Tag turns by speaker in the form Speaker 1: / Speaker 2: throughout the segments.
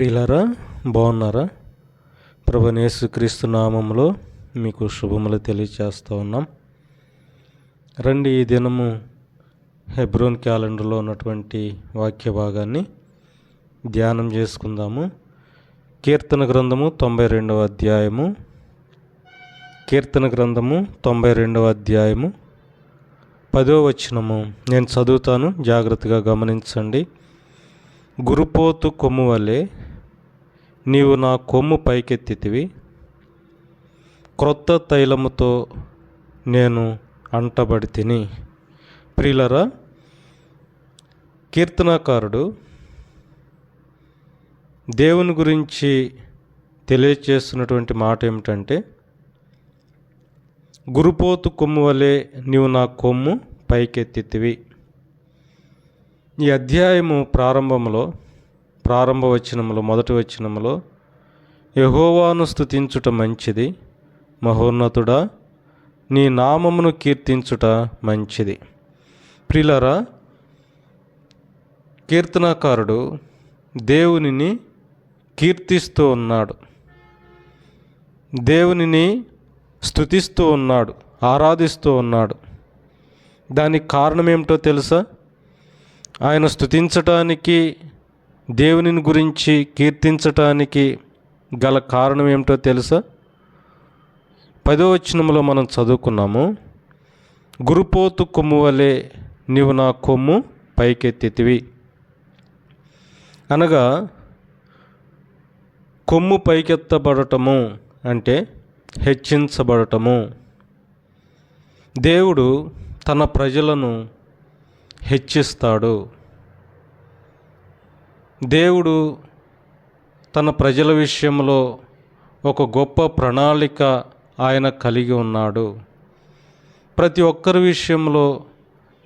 Speaker 1: ప్రియులరా బాగున్నారా? ప్రభనేసు క్రీస్తు నామంలో మీకు శుభములు తెలియచేస్తూ ఉన్నాం. రండి ఈ దినము హెబ్రోన్ క్యాలెండర్లో ఉన్నటువంటి వాక్య భాగాన్ని ధ్యానం చేసుకుందాము. కీర్తన గ్రంథము తొంభై రెండవ అధ్యాయము. కీర్తన గ్రంథము తొంభై రెండవ అధ్యాయము. పదో వచనము. నేను చదువుతాను జాగ్రత్తగా గమనించండి. గురుపోతు కొమ్ము వలె నీవు నా కొమ్ము పైకెత్తితివి. క్రొత్త తైలముతో నేను అంటబడి తిని ప్రియులరా కీర్తనాకారుడు దేవుని గురించి తెలియచేస్తున్నటువంటి మాట ఏమిటంటే గురుపోతు కొమ్ము వలె నీవు నా కొమ్ము పైకెత్తితివి. ఈ అధ్యాయము ప్రారంభంలో ప్రారంభ వచనములో మొదటి వచనములో యహోవాను స్థుతించుట మంచిది మహోన్నతుడా నీ నామమును కీర్తించుట మంచిది. ప్రిలరా కీర్తనాకారుడు దేవునిని కీర్తిస్తూ ఉన్నాడు. దేవునిని స్థుతిస్తూ ఉన్నాడు ఆరాధిస్తూ ఉన్నాడు. దానికి కారణం ఏమిటో తెలుసా? ఆయన స్థుతించటానికి దేవునిని గురించి కీర్తించటానికి గల కారణం ఏమిటో తెలుసా? పదో వచనంలో మనం చదువుకున్నాము గురుపోతు కొమ్ము వలె నీవు నా కొమ్ము పైకెత్తితివి. అనగా కొమ్ము పైకెత్తబడటము అంటే హెచ్చించబడటము. దేవుడు తన ప్రజలను హెచ్చిస్తాడు. దేవుడు తన ప్రజల విషయంలో ఒక గొప్ప ప్రణాళిక ఆయన కలిగి ఉన్నాడు. ప్రతి ఒక్కరి విషయంలో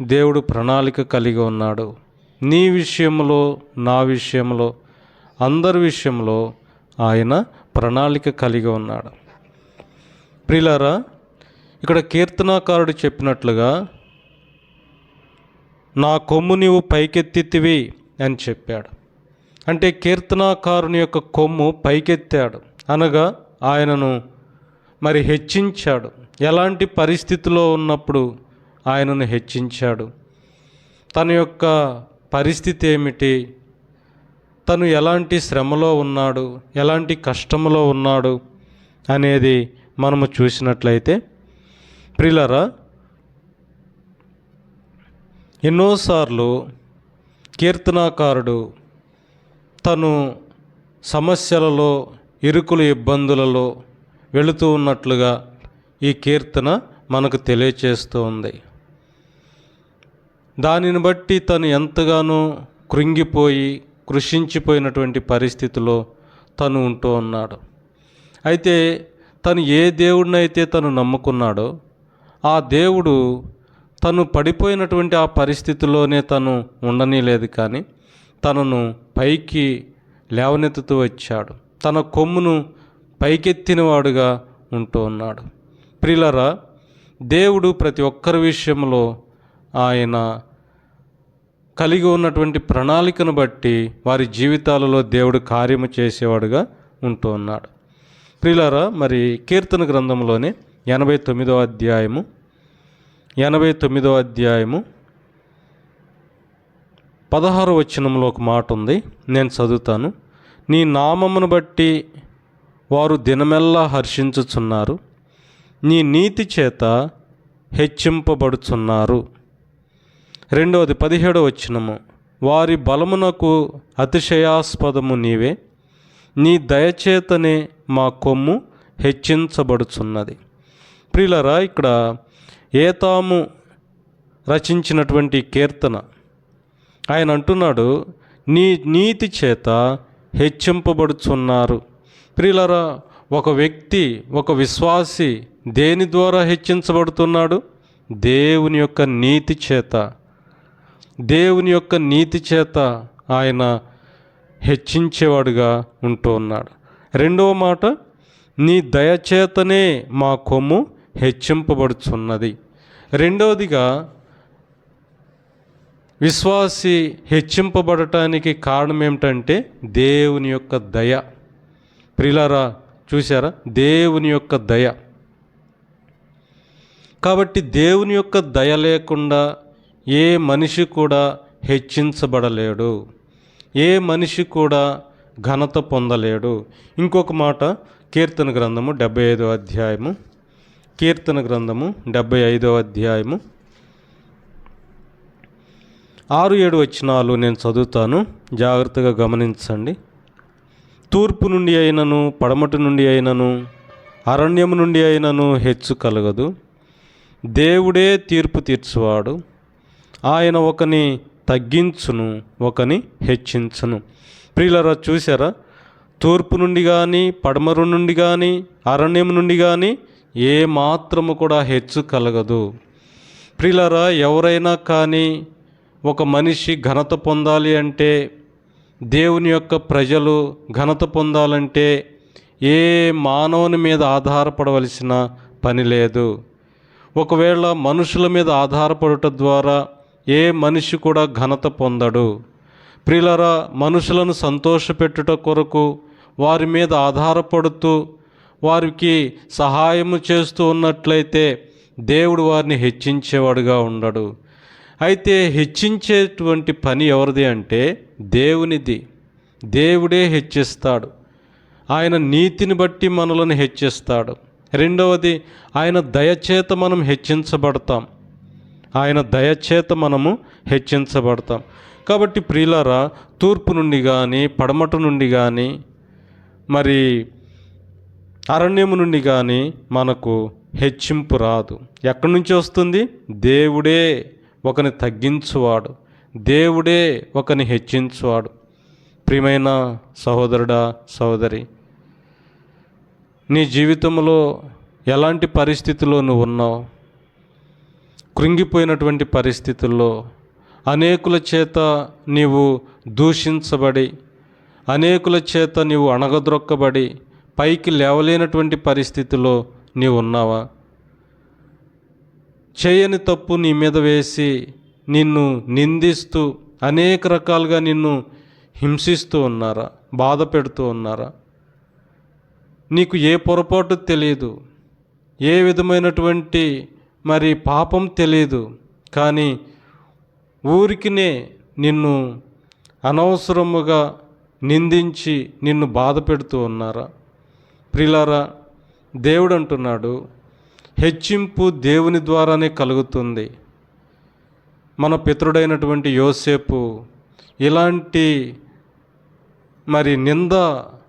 Speaker 1: దేవుడు ప్రణాళిక కలిగి ఉన్నాడు. నీ విషయంలో నా విషయంలో అందరి విషయంలో ఆయన ప్రణాళిక కలిగి ఉన్నాడు. ప్రిలారా ఇక్కడ కీర్తనాకారుడు చెప్పినట్లుగా నా కొమ్ము నీవు పైకెత్తితివి అని చెప్పాడు. అంటే కీర్తనాకారుని యొక్క కొమ్ము పైకెత్తాడు. అనగా ఆయనను మరి హెచ్చించాడు. ఎలాంటి పరిస్థితిలో ఉన్నప్పుడు ఆయనను హెచ్చించాడు. తన యొక్క పరిస్థితి ఏమిటి? తను ఎలాంటి శ్రమలో ఉన్నాడు? ఎలాంటి కష్టంలో ఉన్నాడు? అనేది మనము చూసినట్లయితే ప్రిలరా ఎన్నోసార్లు కీర్తనాకారుడు తను సమస్యలలో ఇరుకులు ఇబ్బందులలో వెళుతూ ఉన్నట్లుగా ఈ కీర్తన మనకు తెలియచేస్తుంది. దానిని బట్టి తను ఎంతగానో కృంగిపోయి కృషించిపోయినటువంటి పరిస్థితిలో తను ఉంటూ ఉన్నాడు. అయితే తను ఏ దేవుడినైతే తను నమ్ముకున్నాడో ఆ దేవుడు తను పడిపోయినటువంటి ఆ పరిస్థితిలోనే తను ఉండనీలేదు కానీ తనను పైకి లేవనెత్తుతూ వచ్చాడు. తన కొమ్మును పైకెత్తినవాడుగా ఉంటూ ఉన్నాడు. ప్రిలరా దేవుడు ప్రతి ఒక్కరి విషయంలో ఆయన కలిగి ఉన్నటువంటి ప్రణాళికను బట్టి వారి జీవితాలలో దేవుడు కార్యము చేసేవాడుగా ఉంటూ ఉన్నాడు. ప్రిలరా మరి కీర్తన గ్రంథంలోనే ఎనభై తొమ్మిదో అధ్యాయము ఎనభై తొమ్మిదో అధ్యాయము పదహారు వచనంలో ఒక మాట ఉంది. నేను చదువుతాను. నీ నామమును బట్టి వారు దినమెల్లా హర్షించుచున్నారు. నీ నీతి చేత హెచ్చింపబడుచున్నారు. రెండవది పదిహేడో వచనము. వారి బలమునకు అతిశయాస్పదము నీవే. నీ దయచేతనే మా కొమ్ము హెచ్చించబడుచున్నది. ప్రిలరా ఇక్కడ ఏతాము రచించినటువంటి కీర్తన ఆయన అంటున్నాడు నీ నీతి చేత హెచ్చింపబడుచున్నారు. ప్రియులరా ఒక వ్యక్తి ఒక విశ్వాసి దేని ద్వారా హెచ్చించబడుతున్నాడు? దేవుని యొక్క నీతి చేత. దేవుని యొక్క నీతి చేత ఆయన హెచ్చించేవాడుగా ఉంటూ ఉన్నాడు. రెండవ మాట నీ దయచేతనే మా కొమ్ము హెచ్చింపబడుచున్నది. రెండవదిగా విశ్వాసి హెచ్చింపబడటానికి కారణం ఏమిటంటే దేవుని యొక్క దయ. ప్రిలారా చూసారా దేవుని యొక్క దయ. కాబట్టి దేవుని యొక్క దయ లేకుండా ఏ మనిషి కూడా హెచ్చించబడలేడు. ఏ మనిషి కూడా ఘనత పొందలేడు. ఇంకొక మాట కీర్తన గ్రంథము డెబ్బై ఐదో అధ్యాయము కీర్తన గ్రంథము డెబ్బై ఐదో అధ్యాయము ఆరు ఏడు వచ్చినాలు నేను చదువుతాను. జాగ్రత్తగా గమనించండి. తూర్పు నుండి అయినను పడమటి నుండి అయినను అరణ్యము నుండి అయినను హెచ్చు కలగదు. దేవుడే తీర్పు తీర్చువాడు. ఆయన ఒకని తగ్గించును ఒకని హెచ్చించును. ప్రియులరా చూసారా తూర్పు నుండి కానీ పడమరు నుండి కానీ అరణ్యం నుండి కానీ ఏ మాత్రము కూడా హెచ్చు కలగదు. ప్రియులరా ఎవరైనా కానీ ఒక మనిషి ఘనత పొందాలి అంటే దేవుని యొక్క ప్రజలు ఘనత పొందాలంటే ఏ మానవుని మీద ఆధారపడవలసిన పని లేదు. ఒకవేళ మనుషుల మీద ఆధారపడటం ద్వారా ఏ మనిషి కూడా ఘనత పొందడు. ప్రియులరా మనుషులను సంతోషపెట్టుట కొరకు వారి మీద ఆధారపడుతూ వారికి సహాయము చేస్తూ ఉన్నట్లయితే దేవుడు వారిని హెచ్చించేవాడుగా ఉండడు. అయితే హెచ్చించేటువంటి పని ఎవరిది అంటే దేవునిది. దేవుడే హెచ్చిస్తాడు. ఆయన నీతిని బట్టి మనలను హెచ్చిస్తాడు. రెండవది ఆయన దయచేత మనం హెచ్చించబడతాం. ఆయన దయచేత మనము హెచ్చించబడతాం. కాబట్టి ప్రియులారా తూర్పు నుండి కానీ పడమట నుండి కానీ మరి అరణ్యము నుండి కానీ మనకు హెచ్చింపు రాదు. ఎక్కడి నుంచి వస్తుంది? దేవుడే ఒకని తగ్గించువాడు. దేవుడే ఒకని హెచ్చించువాడు. ప్రియమైన సహోదరుడా సహోదరి నీ జీవితంలో ఎలాంటి పరిస్థితిలో నువ్వు ఉన్నావు? కృంగిపోయినటువంటి పరిస్థితుల్లో అనేకుల చేత నీవు దూషించబడి అనేకుల చేత నీవు అణగద్రొక్కబడి పైకి లేవలేనటువంటి పరిస్థితిలో నీవు ఉన్నావా? చేయని తప్పు నీ మీద వేసి నిన్ను నిందిస్తూ అనేక రకాలుగా నిన్ను హింసిస్తూ ఉన్నారా? బాధ పెడుతూ ఉన్నారా? నీకు ఏ పొరపాటు తెలియదు ఏ విధమైనటువంటి మరి పాపం తెలియదు కానీ ఊరికినే నిన్ను అనవసరముగా నిందించి నిన్ను బాధ పెడుతూ ఉన్నారా? ప్రిలారా దేవుడు అంటున్నాడు హెచ్చింపు దేవుని ద్వారానే కలుగుతుంది. మన పితృడైనటువంటి యోసేపు ఇలాంటి మరి నింద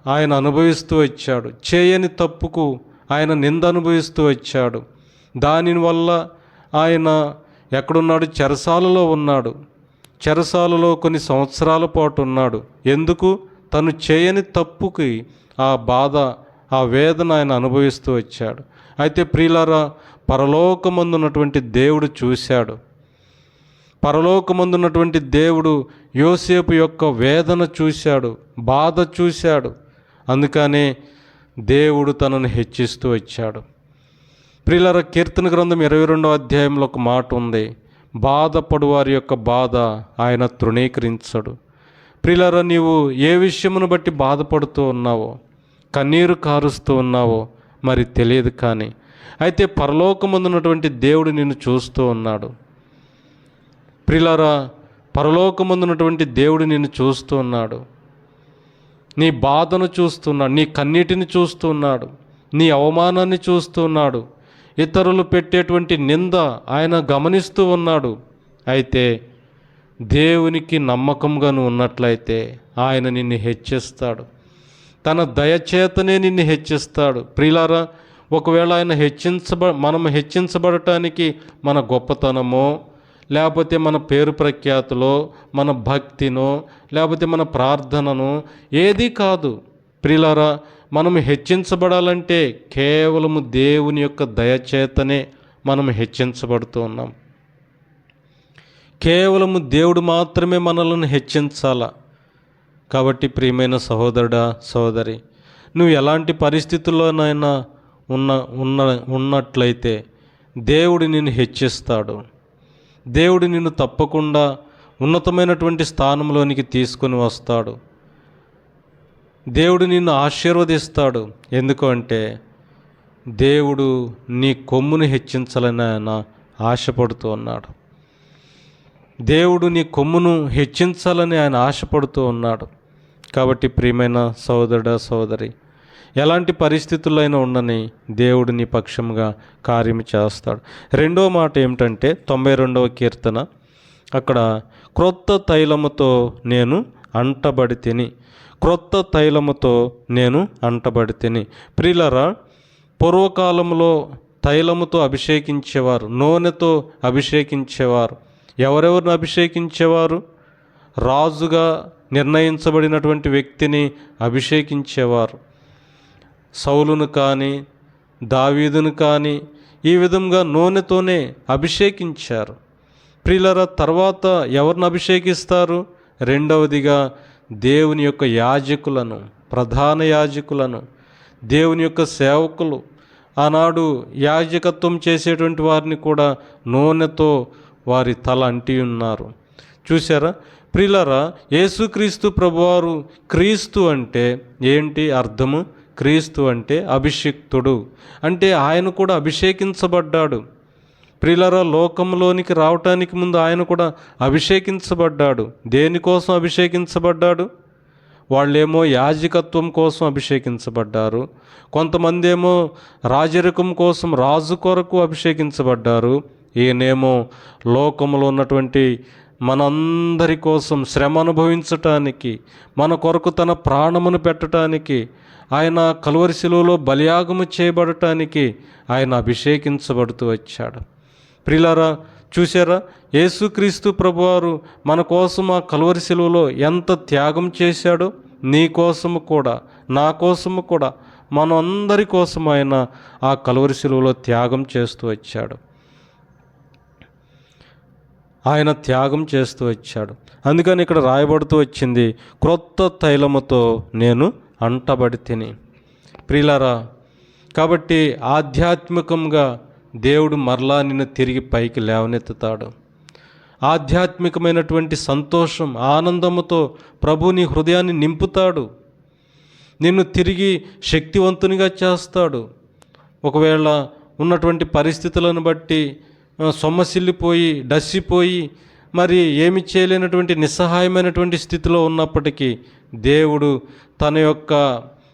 Speaker 1: ఆయన అనుభవిస్తూ వచ్చాడు. చేయని తప్పుకు ఆయన నింద అనుభవిస్తూ వచ్చాడు. దానివల్ల ఆయన ఎక్కడున్నాడు? చెరసాలలో ఉన్నాడు. చెరసాలలో కొన్ని సంవత్సరాల పాటు ఉన్నాడు. ఎందుకు? తను చేయని తప్పుకి ఆ బాధ ఆ వేదన ఆయన అనుభవిస్తూ వచ్చాడు. అయితే ప్రియులారా పరలోకమందున్నటువంటి దేవుడు చూశాడు. పరలోకమందున్నటువంటి దేవుడు యోసేపు యొక్క వేదన చూశాడు బాధ చూశాడు. అందుకనే దేవుడు తనను హెచ్చిస్తూ వచ్చాడు. ప్రియులర కీర్తన గ్రంథం ఇరవై రెండవ అధ్యాయంలో ఒక మాట ఉంది. బాధపడు వారి యొక్క బాధ ఆయన తృణీకరించడు. ప్రియులర నీవు ఏ విషయమును బట్టి బాధపడుతూ ఉన్నావో కన్నీరు కారుస్తూ ఉన్నావో మరి తెలియదు కానీ. అయితే పరలోకమందున్నటువంటి దేవుడు నిన్ను చూస్తూ ఉన్నాడు. ప్రిలారా పరలోకమందున్నటువంటి దేవుడు నిన్ను చూస్తూ ఉన్నాడు. నీ బాధను చూస్తున్నాడు నీ కన్నీటిని చూస్తున్నాడు నీ అవమానాన్ని చూస్తున్నాడు ఇతరులు పెట్టేటువంటి నింద ఆయన గమనిస్తూ ఉన్నాడు. అయితే దేవునికి నమ్మకంగా నువ్వు ఉన్నట్లయితే ఆయన నిన్ను హెచ్చిస్తాడు. తన దయచేతనే నిన్ను హెచ్చిస్తాడు. ప్రియులారా ఒకవేళ ఆయన హెచ్చించబ మనం హెచ్చించబడటానికి మన గొప్పతనమో లేకపోతే మన పేరు ప్రఖ్యాతిలో మన భక్తినో లేకపోతే మన ప్రార్థనను ఏదీ కాదు. ప్రిలరా మనం హెచ్చించబడాలంటే కేవలము దేవుని యొక్క దయచేతనే మనం హెచ్చించబడుతూ ఉన్నాం. కేవలము దేవుడు మాత్రమే మనల్ని హెచ్చించాలా? కాబట్టి ప్రియమైన సహోదరుడా సహోదరి నువ్వు ఎలాంటి పరిస్థితుల్లోనైనా ఉన్న ఉన్న ఉన్నట్లయితే దేవుడు నిన్ను హెచ్చిస్తాడు. దేవుడు నిన్ను తప్పకుండా ఉన్నతమైనటువంటి స్థానంలోనికి తీసుకొని వస్తాడు. దేవుడు నిన్ను ఆశీర్వదిస్తాడు. ఎందుకంటే దేవుడు నీ కొమ్మును హెచ్చించాలని ఆయన ఆశపడుతూ ఉన్నాడు. దేవుడు నీ కొమ్మును హెచ్చించాలని ఆయన ఆశపడుతూ ఉన్నాడు. కాబట్టి ప్రియమైన సోదరుడ సోదరి ఎలాంటి పరిస్థితులైనా ఉండని దేవుడు నీ పక్షంగా కార్యం చేస్తాడు. రెండో మాట ఏమిటంటే తొంభై రెండవ కీర్తన. అక్కడ క్రొత్త తైలముతో నేను అంటబడి తిని క్రొత్త తైలముతో నేను అంటబడి తిని ప్రియులరా పూర్వకాలంలో తైలముతో అభిషేకించేవారు నూనెతో అభిషేకించేవారు. ఎవరెవరిని అభిషేకించేవారు? రాజుగా నిర్ణయించబడినటువంటి వ్యక్తిని అభిషేకించేవారు. సౌలును కానీ దావీదును కానీ ఈ విధంగా నూనెతోనే అభిషేకించారు. ప్రియులర తర్వాత ఎవరిని అభిషేకిస్తారు? రెండవదిగా దేవుని యొక్క యాజకులను ప్రధాన యాజకులను దేవుని యొక్క సేవకులు. ఆనాడు యాజకత్వం చేసేటువంటి వారిని కూడా నూనెతో వారి తల అంటి ఉన్నారు. చూసారా ప్రిలరా యేసుక్రీస్తు ప్రభువారు క్రీస్తు అంటే ఏంటి అర్థము? క్రీస్తు అంటే అభిషిక్తుడు. అంటే ఆయన కూడా అభిషేకించబడ్డాడు. ప్రిలర లోకంలోనికి రావటానికి ముందు ఆయన కూడా అభిషేకించబడ్డాడు. దేనికోసం అభిషేకించబడ్డాడు? వాళ్ళేమో యాజకత్వం కోసం అభిషేకించబడ్డారు. కొంతమంది ఏమో రాజరికం కోసం రాజు కొరకు అభిషేకించబడ్డారు. ఈయనేమో లోకంలో ఉన్నటువంటి మనందరి కోసం శ్రమ అనుభవించటానికి మన కొరకు తన ప్రాణమును పెట్టడానికి ఆయన కలువరి శిలువలో బలియాగము చేయబడటానికి ఆయన అభిషేకించబడుతూ వచ్చాడు. ప్రిలారా చూసారా యేసుక్రీస్తు ప్రభువారు మన కోసం ఆ కలువరి శిలువలో ఎంత త్యాగం చేశాడో నీ కోసము కూడా నా కోసము కూడా మన అందరి కోసం ఆయన ఆ కలువరి శిలువలో త్యాగం చేస్తూ వచ్చాడు. ఆయన త్యాగం చేస్తూ వచ్చాడు. అందుకని ఇక్కడ రాయబడుతూ వచ్చింది క్రొత్త తైలముతో నేను అంటబడి తిని ప్రియులారా కాబట్టి ఆధ్యాత్మికంగా దేవుడు మరలా నిన్ను తిరిగి పైకి లేవనెత్తుతాడు. ఆధ్యాత్మికమైనటువంటి సంతోషం ఆనందముతో ప్రభు నీ హృదయాన్ని నింపుతాడు. నిన్ను తిరిగి శక్తివంతునిగా చేస్తాడు. ఒకవేళ ఉన్నటువంటి పరిస్థితులను బట్టి సొమ్మసిల్లిపోయి డస్సిపోయి మరి ఏమి చేయలేనటువంటి నిస్సహాయమైనటువంటి స్థితిలో ఉన్నప్పటికీ దేవుడు తన యొక్క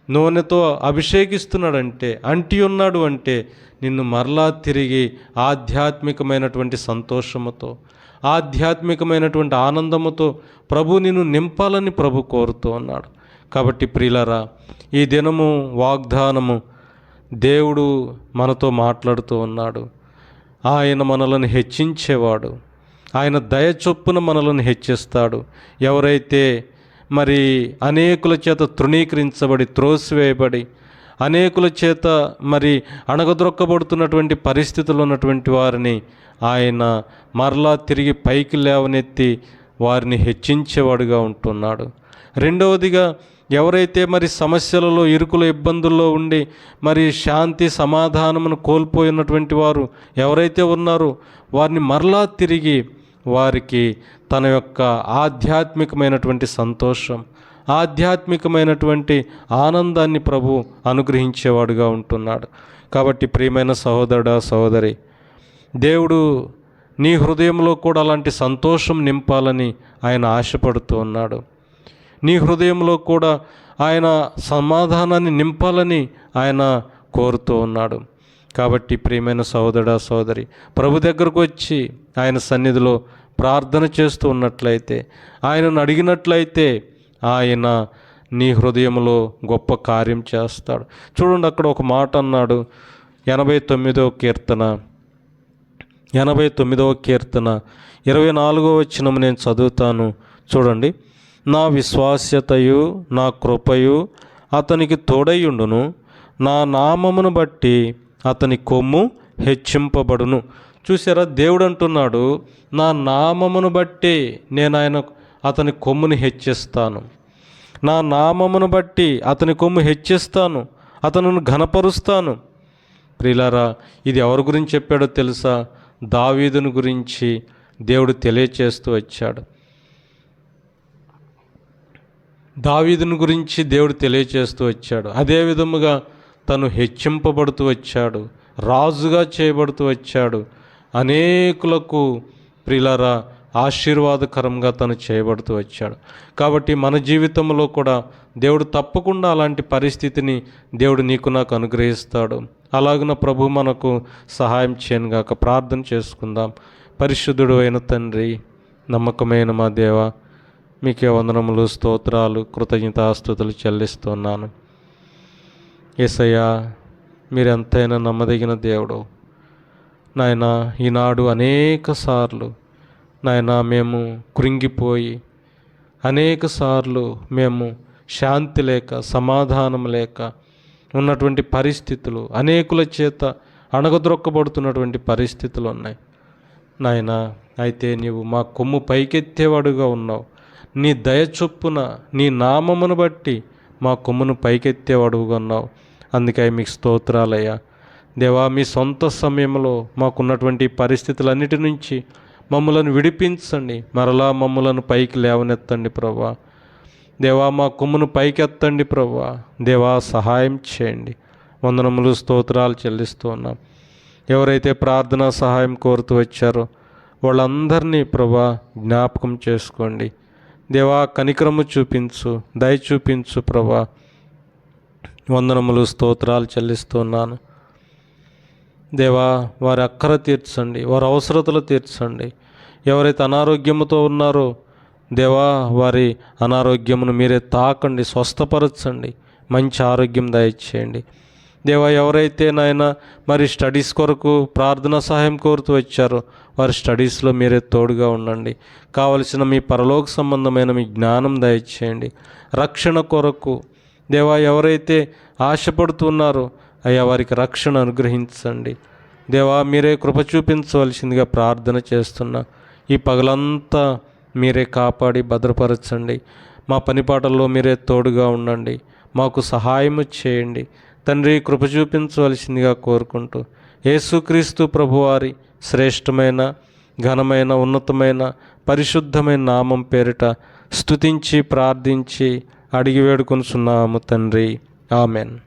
Speaker 1: నూనెతో అభిషేకిస్తున్నాడంటే అంటి ఉన్నాడు అంటే నిన్ను మరలా తిరిగి ఆధ్యాత్మికమైనటువంటి సంతోషముతో ఆధ్యాత్మికమైనటువంటి ఆనందముతో ప్రభు నిన్ను నింపాలని ప్రభు కోరుతూ ఉన్నాడు. కాబట్టి ప్రియులరా ఈ దినము వాగ్దానము దేవుడు మనతో మాట్లాడుతూ ఉన్నాడు. ఆయన మనలను హెచ్చించేవాడు. ఆయన దయ చొప్పున మనలను హెచ్చిస్తాడు. ఎవరైతే మరి అనేకుల చేత తృణీకరించబడి త్రోసివేయబడి అనేకుల చేత మరి అణగద్రొక్కబడుతున్నటువంటి పరిస్థితులు ఉన్నటువంటి వారిని ఆయన మరలా తిరిగి పైకి లేవనెత్తి వారిని హెచ్చించేవాడుగా ఉంటున్నాడు. రెండవదిగా ఎవరైతే మరి సమస్యలలో ఇరుకుల ఇబ్బందుల్లో ఉండి మరి శాంతి సమాధానమును కోల్పోయినటువంటి వారు ఎవరైతే ఉన్నారో వారిని మరలా తిరిగి వారికి తన యొక్క ఆధ్యాత్మికమైనటువంటి సంతోషం ఆధ్యాత్మికమైనటువంటి ఆనందాన్ని ప్రభు అనుగ్రహించేవాడుగా ఉంటున్నాడు. కాబట్టి ప్రియమైన సహోదరుడా సహోదరి దేవుడు నీ హృదయంలో కూడా అలాంటి సంతోషం నింపాలని ఆయన ఆశపడుతూ ఉన్నాడు. నీ హృదయంలో కూడా ఆయన సమాధానాన్ని నింపాలని ఆయన కోరుతూ ఉన్నాడు. కాబట్టి ప్రియమైన సోదర సోదరి ప్రభు దగ్గరకు వచ్చి ఆయన సన్నిధిలో ప్రార్థన చేస్తూ ఉన్నట్లయితే ఆయనను అడిగినట్లయితే ఆయన నీ హృదయంలో గొప్ప కార్యం చేస్తాడు. చూడండి అక్కడ ఒక మాట అన్నాడు. ఎనభై తొమ్మిదో కీర్తన ఎనభై తొమ్మిదవ కీర్తన ఇరవై నాలుగో వచ్చినము నేను చదువుతాను. చూడండి. నా విశ్వాస్యతయు నా కృపయు అతనికి తోడయుండును. నా నామమును బట్టి అతని కొమ్ము హెచ్చింపబడును. చూసారా దేవుడు అంటున్నాడు నా నామమును బట్టి నేను ఆయన అతని కొమ్ముని హెచ్చిస్తాను. నా నామమును బట్టి అతని కొమ్ము హెచ్చిస్తాను అతను ఘనపరుస్తాను. ప్రిలారా ఇది ఎవరి గురించి చెప్పాడో తెలుసా? దావీదుని గురించి దేవుడు తెలియచేస్తూ వచ్చాడు. దావీదుని గురించి దేవుడు తెలియచేస్తూ వచ్చాడు. అదే విధముగా తను హెచ్చింపబడుతూ వచ్చాడు. రాజుగా చేయబడుతూ వచ్చాడు. అనేకులకు ప్రిలరా ఆశీర్వాదకరంగా తను చేయబడుతూ వచ్చాడు. కాబట్టి మన జీవితంలో కూడా దేవుడు తప్పకుండా అలాంటి పరిస్థితిని దేవుడు నీకు నాకు అనుగ్రహిస్తాడు. అలాగున ప్రభు మనకు సహాయం చేయనుగాక ప్రార్థన చేసుకుందాం. పరిశుద్ధుడు అయిన తండ్రి నమ్మకమైన మా దేవ మీకే వందనములు స్తోత్రాలు కృతజ్ఞతాస్తుతులు చెల్లిస్తున్నాను. ఏసయ్యా మీరెంతైనా నమ్మదగిన దేవుడు. నాయన ఈనాడు అనేక సార్లు నాయన మేము కృంగిపోయి అనేక సార్లు మేము శాంతి లేక సమాధానం లేక ఉన్నటువంటి పరిస్థితులు అనేకుల చేత అణగద్రొక్కబడుతున్నటువంటి పరిస్థితులు ఉన్నాయి. నాయన అయితే నీవు మా కొమ్ము పైకెత్తేవాడుగా ఉన్నావు. నీ దయ చొప్పున నీ నామమును బట్టి మా కొమ్మును పైకెత్తే అడుగున్నావు అందుకే మీకు స్తోత్రాలయ్యా. దేవా మీ సొంత సమయంలో మాకున్నటువంటి పరిస్థితులన్నిటి నుంచి మమ్మలను విడిపించండి. మరలా మమ్మలను పైకి లేవనెత్తండి ప్రభా దేవా మా కొమ్మును పైకెత్తండి ప్రభా దేవా సహాయం చేయండి. వందనములు స్తోత్రాలు చెల్లిస్తూ ఉన్నాం. ఎవరైతే ప్రార్థనా సహాయం కోరుతూ వచ్చారో వాళ్ళందరినీ ప్రభా జ్ఞాపకం చేసుకోండి. దేవా కనికరము చూపించు దయ చూపించు ప్రభా. వందనములు స్తోత్రాలు చెల్లిస్తున్నాను. దేవా వారి అక్కర తీర్చండి వారి అవసరతలు తీర్చండి. ఎవరైతే అనారోగ్యముతో ఉన్నారో దేవా వారి అనారోగ్యమును మీరే తాకండి స్వస్థపరచండి. మంచి ఆరోగ్యం దయచేయండి. దేవా ఎవరైతే నాయన మరి స్టడీస్ కొరకు ప్రార్థన సహాయం కోరుతూ వచ్చారో వారి స్టడీస్లో మీరే తోడుగా ఉండండి. కావలసిన మీ పరలోక సంబంధమైన మీ జ్ఞానం దయచేయండి. రక్షణ కొరకు దేవా ఎవరైతే ఆశపడుతున్నారో అయ్యా వారికి రక్షణ అనుగ్రహించండి. దేవా మీరే కృప చూపించవలసిందిగా ప్రార్థన చేస్తున్నా. ఈ పగలంతా మీరే కాపాడి భద్రపరచండి. మా పనిపాటల్లో మీరే తోడుగా ఉండండి. మాకు సహాయము చేయండి. తండ్రి కృప చూపించవలసిందిగా కోరుకుంటూ యేసుక్రీస్తు ప్రభువారి శ్రేష్టమైన ఘనమైన ఉన్నతమైన పరిశుద్ధమైన నామం పేరిట స్తుతించి ప్రార్థించి అడిగి వేడుకొనుచున్నాము తండ్రి. ఆమెన్.